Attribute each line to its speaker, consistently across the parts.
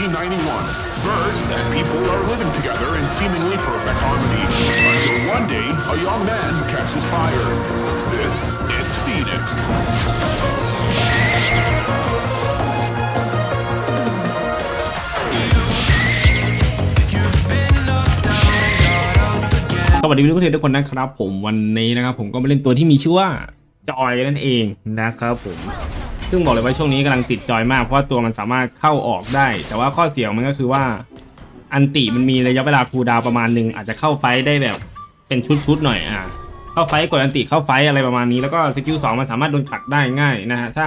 Speaker 1: 1991. Birds and people are living together in seemingly perfect harmony. Until one day, a young man catches fire. This is Phoenix.
Speaker 2: สวัสดีเพื่อนทุกคนนะครับผมวันนี้นะครับผมก็มาเล่นตัวที่มีชื่อว่าจอยนั่นเองนะครับผม ซึ่งบอกเลยว่าช่วงนี้กำลังติดจอยมากเพราะว่าตัวมันสามารถเข้าออกได้ แต่ว่าข้อเสียของมันก็คือว่า อันติมันมีระยะเวลาคูลดาวประมาณหนึ่งอาจจะเข้าไฟได้แบบเป็นชุดๆหน่อยอะเข้าไฟกดอันติเข้าไฟอะไรประมาณนี้แล้วก็สกิลสองมันสามารถโดนขัดได้ง่ายนะฮะถ้า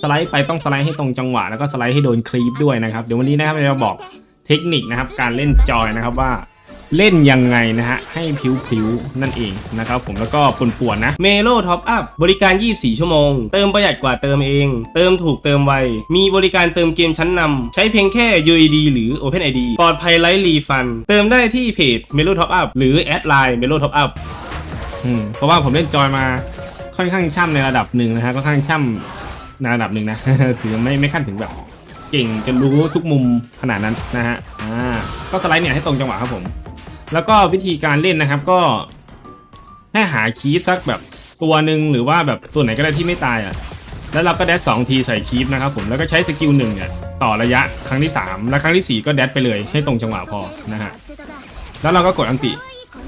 Speaker 2: สไลด์ไปต้องสไลด์ให้ตรงจังหวะแล้วก็สไลด์ให้โดนคลีปด้วยนะครับเดี๋ยววันนี้นะครับเราจะบอกเทคนิคนะครับการเล่นจอยนะครับว่า เล่นยังไงนะฮะ ให้ผิวๆ นั่นเองนะครับผมแล้วก็ป่วนๆนะ
Speaker 3: เมโลท็อปอัพบริการ 24 ชั่วโมง เติมประหยัดกว่าเติมเอง เติมถูกเติมไว มีบริการเติมเกมชั้นนำใช้เพียงแค่ UID หรือ OpenID ปลอดภัยไร้รีฟัน เติมได้ที่เพจ Melo Top Up หรือแอดไลน์ Melo Top Up
Speaker 2: อืมเพราะว่าผมเล่นจอยมาค่อนข้างช่ำในระดับหนึ่งนะฮะค่อนข้างช่ำในระดับหนึ่งนะถือไม่ไม่ขั้นถึงแบบเก่งจนรู้ทุกมุมขนาดนั้นนะฮะอ่าก็สไลด์เนี่ยให้ตรงจังหวะครับผม แล้วก็วิธีการเล่นนะครับก็ให้หาคีฟสักแบบตัวหนึ่งหรือว่าแบบตัวไหนก็ได้ที่ไม่ตายอะแล้วเราก็แดดสองทีใส่คีฟนะครับผมแล้วก็ใช้สกิลหนึ่งเนี่ยต่อระยะครั้งที่สามและครั้งที่สี่ก็แดดไปเลยให้ตรงจังหวะพอนะฮะแล้วเราก็กดอันติ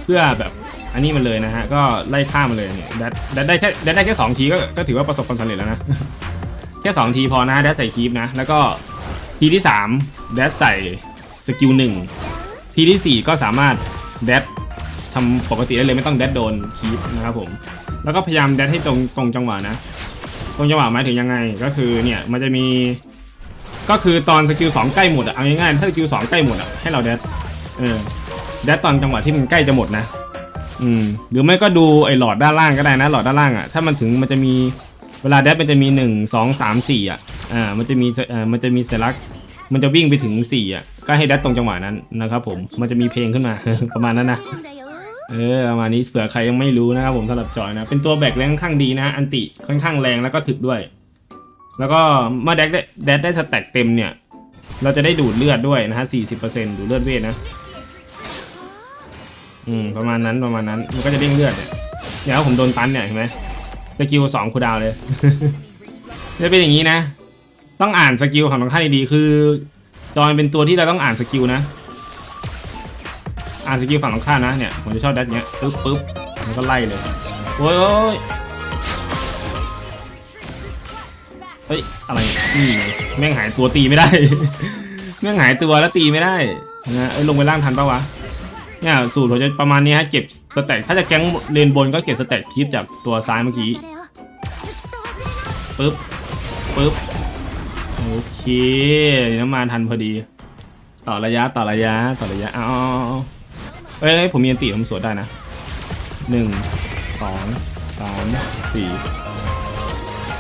Speaker 2: เพื่อแบบอันนี้มันเลยนะฮะก็ไล่ฆ่ามันเลยเนี่ยแดดแดดได้แค่แดดได้แค่สองทีก็ก็ถือว่าประสบความสำเร็จแล้วนะแค่สองทีพอนะแดดใส่คีฟนะแล้วก็ทีที่สามแดดใส่สกิลหนึ่งทีที่ 4 ก็สามารถ แดดทำปกติได้เลยไม่ต้องแดดโดนคีปนะครับผม แล้วก็พยายามแดดให้ตรงตรงจังหวะนะ ตรงจังหวะหมายถึงยังไงก็คือเนี่ยมันจะมี ก็คือตอนสกิลสองใกล้หมดอะเอาง่ายๆถ้าสกิลสองใกล้หมดอะให้เราแดดเออแดดตอนจังหวะที่มันใกล้จะหมดนะ อืมหรือไม่ก็ดูไอ้หลอดด้านล่างก็ได้นะ หลอดด้านล่างอะถ้ามันถึงมันจะมีเวลาแดดมันจะมีหนึ่งสองสามสี่อะอ่ามันจะมีเอ่อมันจะมีสัญลักษณ์ มันจะวิ่งไปถึง4อะก็ให้ดัดตรงจังหวะนั้นนะครับผมมันจะมีเพลงขึ้นมา ประมาณนั้นนะเออประมาณนี้เผื่อใครยังไม่รู้นะครับผมสำหรับจอยนะ เป็นตัวแบกแรงค่อนข้างดีนะ อันติค่อนข้างแรงแล้วก็ถึกด้วย แล้วก็เมื่อแดกได้แดดได้สแต็กเต็มเนี่ย เราจะได้ดูดเลือดด้วยนะฮะสี่สิบเปอร์เซ็นต์ดูดเลือดเวทนะอืมประมาณนั้นประมาณนั้นมันก็จะเด้งเลือดเนี่ยเดี๋ยวผมโดนตันเนี่ยเห็นไหมสกิลสองคูดาวเลยจะเป็นอย่างนี้นะ ต้องอ่านสกิลของทางข้างดีๆคือ จอยเป็นตัวที่เราต้องอ่านสกิลนะ อ่านสกิลฝั่งตรงข้ามนะเนี่ยผมจะชอบดัดเนี้ยปึ๊บปึ๊บแล้วก็ไล่เลยโอ้ยโอ้ยเฮ้ยอะไรนี่แม่งหายตัวตีไม่ได้ แม่งหายตัวแล้วตีไม่ได้นะเอ้ยลงไปล่างทันปะวะเนี่ยสูตรผมจะประมาณนี้ฮะเก็บสแต็กถ้าจะแก๊งเลนบนก็เก็บสแต็กคลิปจากตัวซ้ายเมื่อกี้ปึ๊บปึ๊บ เคน้ำมันทันพอดี ต่อระยะต่อระยะต่อระยะเอาเอ้ยผมมีอันติผมสวดได้นะหนึ่งสองสามสี่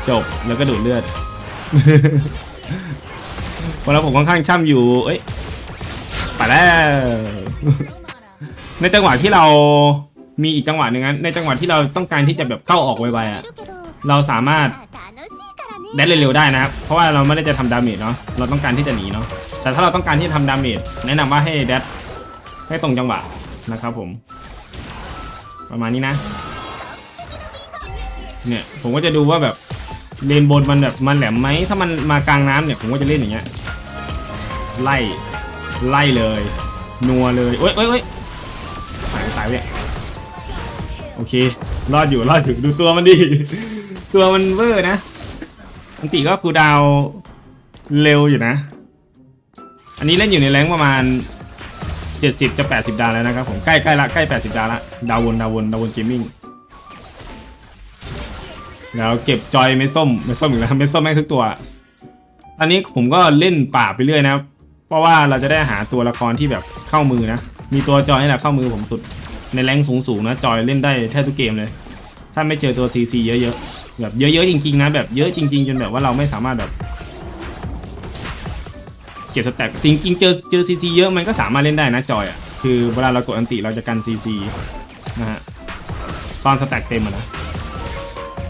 Speaker 2: จบแล้วก็ดูดเลือดพอแล้วผมค่อนข้างช่ำอยู่ เอ้ยไปแล้วในจังหวะที่เรามีอีกจังหวะหนึ่งนะในจังหวะที่เราต้องการที่จะแบบเข้าออกไวๆอะเราสามารถ แดดเร็วๆได้นะครับ เพราะว่าเราไม่ได้จะทำดาเมจเนาะ เราต้องการที่จะหนีเนาะ แต่ถ้าเราต้องการที่จะทำดาเมจแนะนำว่าให้แดดให้ตรงจังหวะนะครับผม ประมาณนี้นะ เนี่ยผมก็จะดูว่าแบบเลนบนมันแบบมันแหลมไหม ถ้ามันมากลางน้ำเนี่ยผมก็จะเล่นอย่างเงี้ย ไล่ ไล่เลย นัวเลยโอ๊ยโอ๊ยโอ๊ยตายตายเลยโอเค รอดอยู่ รอดอยู่ ดูตัวมันดิ ตัวมันเวอร์นะ อันติก็คูดาวเร็วอยู่นะ อันนี้เล่นอยู่ในแรงประมาณ 70 จะ 80 ดาวแล้วนะครับผมใกล้ใกล้ละใกล้ 80 ดาวละดาววนดาววนดาววนเกมมิ่งแล้วเก็บจอยเม็ดส้มเม็ดส้มอีกแล้วเม็ดส้มแม่งทุกตัว ตอนนี้ผมก็เล่นป่าไปเรื่อยนะ เพราะว่าเราจะได้หาตัวละครที่แบบเข้ามือนะ มีตัวจอยนี่แหละเข้ามือผมสุด ในแรงสูงๆนะจอยเล่นได้แทบทุกเกมเลย ถ้าไม่เจอตัวซีซีเยอะๆ แบบเยอะๆจริงๆนะแบบเยอะจริง ๆ จนแบบว่าเราไม่สามารถแบบ เก็บสแต็กจริงๆเจอเจอซีซีเยอะมันก็สามารถเล่นได้นะจอยอะคือเวลาเรากดอันติเราจะกันซีซีนะฮะตอนสแต็กเต็มนะ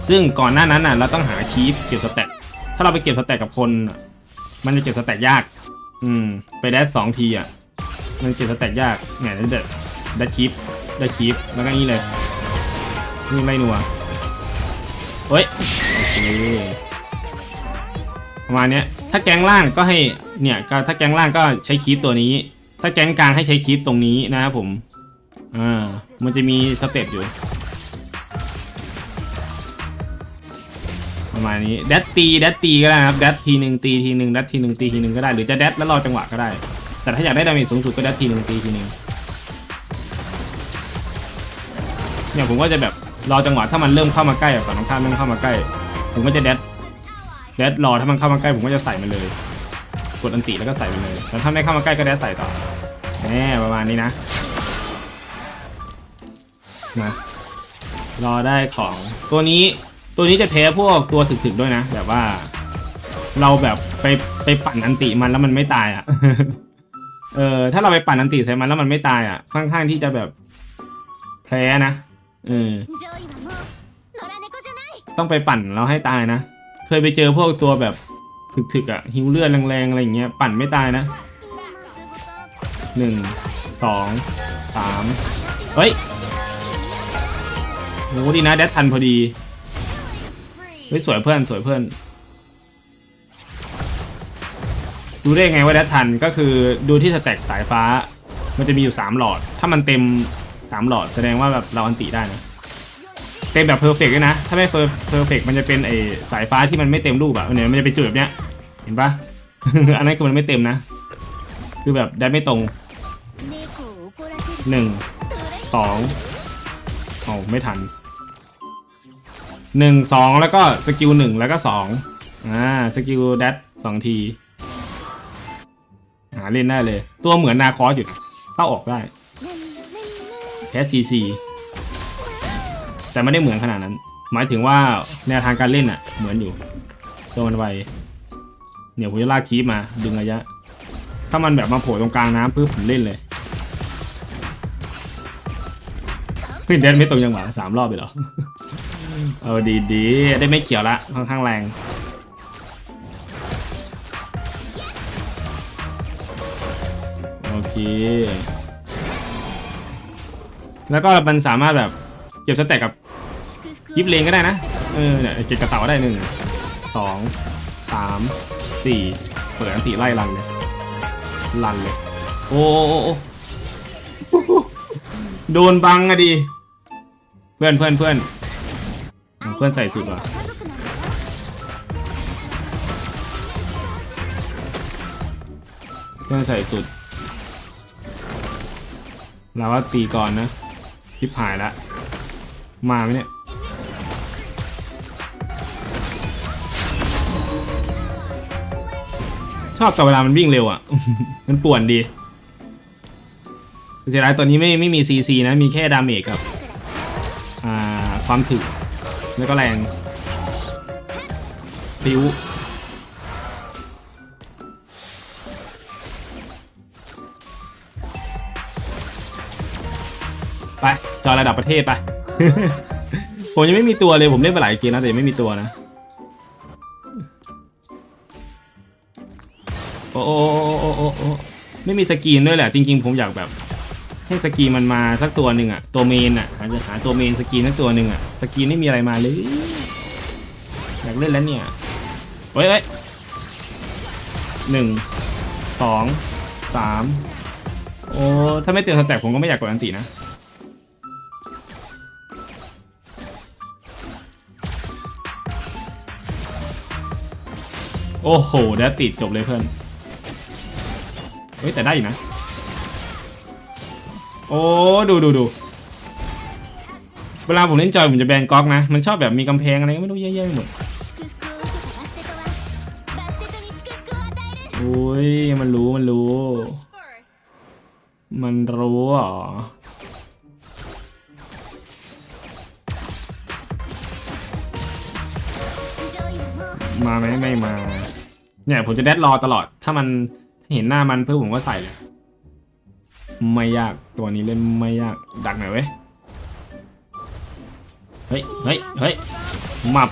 Speaker 2: ซึ่งก่อนหน้านั้นน่ะเราต้องหาคีปเก็บสแต็กถ้าเราไปเก็บสแต็กกับคนมันจะเก็บสแต็กยาก อืม ไปแดดสองทีอะ มันเก็บสแต็กยากเนี่ยนั่นเด็ดดัดคลิปดัดคลิปแล้วก็นี่เลยนี่ไม่นัว เฮ้ยโอเคประมาณเนี้ยถ้าแกงล่างก็ให้เนี่ยก็ถ้าแกงล่างก็ใช้คลิปตัวนี้ ถ้าแกงกลางให้ใช้คลิปตรงนี้นะครับผมอ่ามันจะมีสเต็ปอยู่ ประมาณนี้แดดตีแดดตีก็ได้นะครับแดดทีหนึ่งตีทีหนึ่งแดดทีหนึ่งตีทีหนึ่งก็ได้หรือจะแดดแล้วรอจังหวะก็ได้ แต่ถ้าอยากได้ดาเมจสูงสุดก็แดดทีหนึ่งตีทีหนึ่งเนี่ยผมก็จะแบบ รอจังหวะถ้ามันเริ่มเข้ามาใกล้ฝั่งตรงข้ามเริ่มเข้ามาใกล้ ผมก็จะแดดแดดรอถ้ามันเข้ามาใกล้ผมก็จะใส่มันเลย กดอันติแล้วก็ใส่มันเลยแต่ถ้าไม่เข้ามาใกล้ก็แดดใส่ต่อแหมประมาณนี้นะมารอได้ของตัวนี้ตัวนี้จะแพ้พวกตัวถึกๆด้วยนะ แบบว่า เราแบบไปไปปั่นอันติมันแล้วมันไม่ตายอะเออถ้าเราไปปั่นอันติใส่มันแล้วมันไม่ตายอะค่อนข้างที่จะแบบแพ้นะ เออ ต้องไปปั่นเราให้ตายนะ เคยไปเจอพวกตัวแบบถึกๆอะ่ะหิวเลือดแรงๆอะไรอย่างเงี้ยปั่นไม่ตายนะหนึ่งสองสามเฮ้ยโหดีนะแดดทันพอดีเฮ้ยสวยเพื่อนสวยเพื่อนดูได้ไงว่าแดดทันก็คือดูที่สแต็กสายฟ้า มันจะมีอยู่ 3 หลอด ถ้ามันเต็ม สามหลอดแสดงว่าแบบเราอันติได้นะเต็มแบบเพอร์เฟกต์ด้ยนะ ถ้าไม่เพอร์เฟกต์มันจะเป็นไอสายฟ้าที่มันไม่เต็มรูปอะเนี่ยมันจะเป็นจุดแบบเนี้ย เห็นปะอันนั้นคือมันไม่เต็มนะ คือแบบได้ไม่ตรงหนึ่งสองโอ้ไม่ทันหนึ่งสองแล้วก็สกิลหนึ่งแล้วก็สองอ่าสกิลดัดสองทีหาเล่นได้เลย ตัวเหมือนนาคอสอยู่เข้าออกได้ แค่ซีซีแต่ไม่ได้เหมือนขนาดนั้น หมายถึงว่าแนวทางการเล่นอะเหมือนอยู่ตัวมันไวเนี่ยผมจะลากคีบมาดึงระยะ ถ้ามันแบบมาโผล่ตรงกลางน้ำปุ๊บผมเล่นเลยเฮ้ยเดนไม่ตรงจังหวะสามรอบไปหรอ เออดีดีได้ไม่เขียวละค่อนข้างแรง โอเค แล้วก็มันสามารถแบบเก็บสเต็กกับยิบเลงก็ได้นะ เออเนี่ยเก็บกระเป๋าได้หนึ่งสองสามสี่เปิดอันตีไล่ลันเลยลันเลย โอ้โดนบังอะดิ เพื่อนเพื่อนเพื่อนเพื่อนใส่สุดว่ะเพื่อนใส่สุด เราว่าตีก่อนนะ ทิพหายละ มาไหมเนี่ย ชอบกับเวลามันวิ่งเร็วอะ มันป่วนดีเสียดายตัวนี้ไม่ไม่มีซีซีนะ มีแค่ดาเมจกับ อ่า ความถึก แล้วก็แรงพิว จอระดับประเทศไป ผมยังไม่มีตัวเลยผมเล่นไปหลายเกมแล้วแต่ยังไม่มีตัวนะโอ้โอ้โอ้โอ้โอ้ไม่มีสกรีนด้วยแหละ จริง ๆ ผมอยากแบบ ให้สกรีนมันมาสักตัวหนึ่งอะตัวเมนอะอาจจะหาตัวเมนสกรีนสักตัวหนึ่งอะสกรีนไม่มีอะไรมาเลยอยากเล่นแล้วเนี่ยเฮ้ยเฮ้ยหนึ่งสองสามโอ้ถ้าไม่เตือนสแต็กผมก็ไม่อยากกดอันตินะ โอ้โหได้ติดจบเลยเพื่อน เฮ้ย แต่ได้นะ โอ้ ดูดูดูเวลาผมเล่นจอยผมจะแบนก๊อกนะ มันชอบแบบมีกำแพงอะไรก็ไม่รู้เยอะๆหมดโอ้ย มันรู้มันรู้ มันรู้อ๋
Speaker 4: อ
Speaker 2: มาไหมไม่มา เนี่ยผมจะแดดรอตลอด ถ้ามันเห็นหน้ามันเพื่อผมก็ใส่เลย ไม่ยากตัวนี้เล่นไม่ยาก ดักหน่อยเว้ย เฮ้ย เฮ้ย เฮ้ย มับ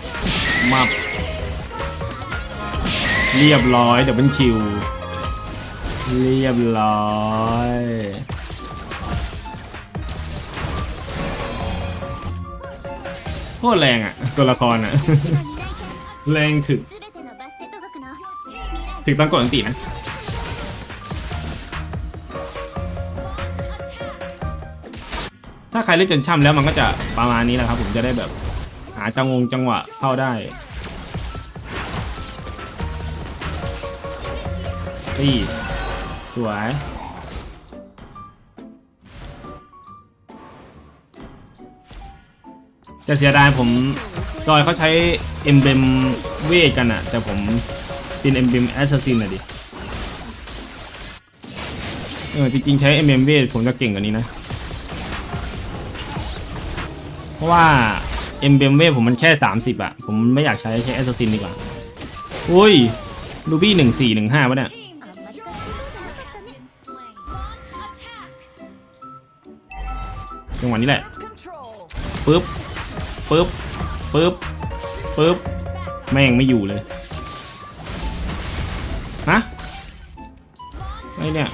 Speaker 2: มับ เรียบร้อยเดี๋ยวเป็นคิว เรียบร้อยโคตรแรงอะตัวละครอะแรงถึง ถึงต้องกดอันตินะถ้าใครเล่นจนช่ำแล้วมันก็จะประมาณนี้แหละครับ ผมจะได้แบบหาจังงจังหวะเข้าได้ตีสวยจะเสียดายผมจอยเขาใช้เอ็มเบมเวทกันอะแต่ผม ตินเอ็มบีมแอสซัสซินหอยดิ เออจริงๆใช้ MMB เวทผมจะเก่งกว่านี้นะ เพราะว่า MMB เบมผมมันแค่ 30อะผมไม่อยากใช้ใช้ Assassin ดีกว่า อุ้ยลูบี้หนึ่งสี่หนึ่งห้าป่ะเนี่ยจังหวะนี้แหละปึ๊บปึ๊บปึ๊บปึ๊บแม่งไม่อยู่เลย ไม่เนี่ย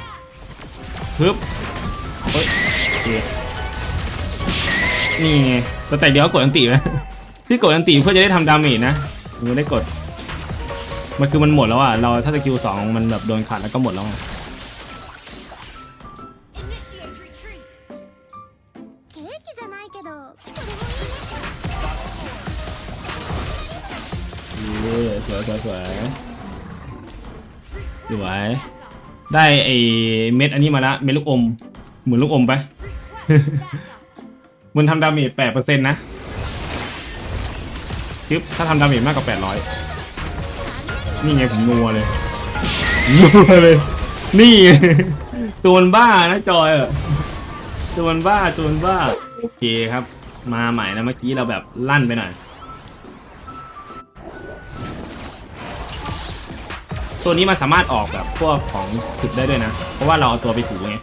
Speaker 2: ฮึบเฮ้ยนี่ไงแต่แต่เดี๋ยวกดอันตีไหมที่กดอันตีเพื่อจะได้ทำดาเมจนะผมไม่ได้กด มันคือมันหมดแล้วอะ เราถ้าสกิลสองมันแบบโดนขาดแล้วก็หมดแล้วอะสวยสวยสวยสวย ได้ไอเม็ดอันนี้มาละเม็ดลูกอม เหมือนลูกอมไป มันทำดาเมจแปดเปอร์เซ็นต์นะชึบถ้าทำดาเมจมากกว่าแปดร้อยนี่ไงผมนัวเลยนัวเลย นี่ไงตัวมันบ้านะจอยอะตัวมันบ้าตัวมันบ้า โอเคครับ มาใหม่นะเมื่อกี้เราแบบลั่นไปหน่อย ตัวนี้มันสามารถออกแบบพวกของถึกได้ด้วยนะ เพราะว่าเราเอาตัวไปถูไง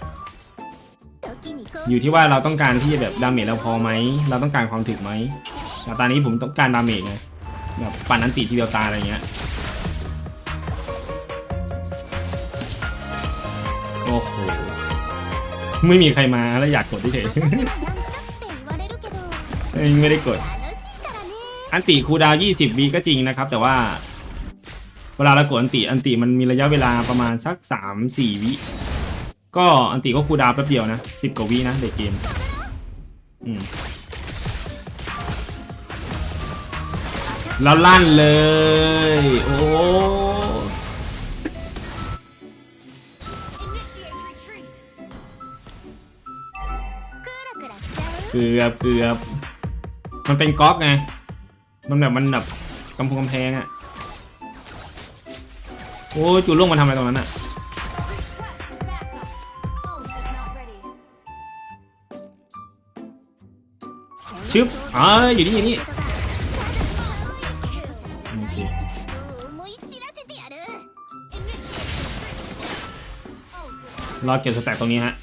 Speaker 2: อยู่ที่ว่าเราต้องการที่จะแบบดาเมจเราพอไหมเราต้องการความถึกไหมแต่ตอนนี้ผมต้องการดาเมจไงแบบปั่นอันติทีเดียวตาอะไรเงี้ยโอ้โหไม่มีใครมาแล้วอยากกดที่เฉยไม่ได้กด อันติคูดาว 20วีก็จริงนะครับ แต่ว่า เวลาเรากดอันติอันติมันมีระยะเวลาประมาณสัก 3 4 วิ ก็อันติก็คูดาวแป๊บเดียวนะสิบกว่าวินะเด็กเกมอืมแล้วลั่นเลย โอ้เกือบเกือบมันเป็นก๊อกไง มันแบบมันแบบกำพงกำแพงอะ โอ้จูร่วงมาทำอะไรตรงนั้นอะชึบอ่าอยู่นี่อยู่นี่รอเก็บสแต็กตรงนี้ฮะ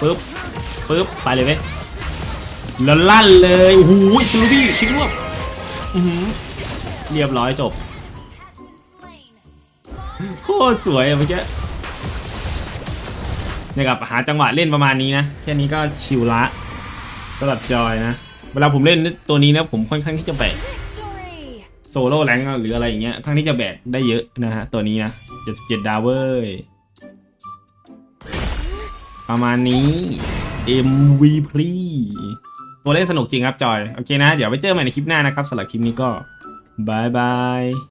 Speaker 2: ปึ๊บปึ๊บไปเลยเว้ยแล้วลั่นเลยโอ้โหจูบี้ชิ้ดว่าเรียบร้อยจบ ตรสวยอะเมื่อกี้เนี่ยกับหาจังหวะเล่นประมาณนี้นะ แค่นี้ก็ชิลละสำหรับจอยนะ เวลาผมเล่นตัวนี้นะผมค่อนข้างที่จะแบกโซโล่แรงหรืออะไรอย่างเงี้ยทั้งที่จะแบกได้เยอะนะฮะตัวนี้นะ 77 ดาวเว้ย ประมาณนี้ MVP ตัวเล่นสนุกจริงครับจอย โอเคนะ เดี๋ยวไปเจอกันใหม่ในคลิปหน้านะครับสำหรับคลิปนี้ก็บายบาย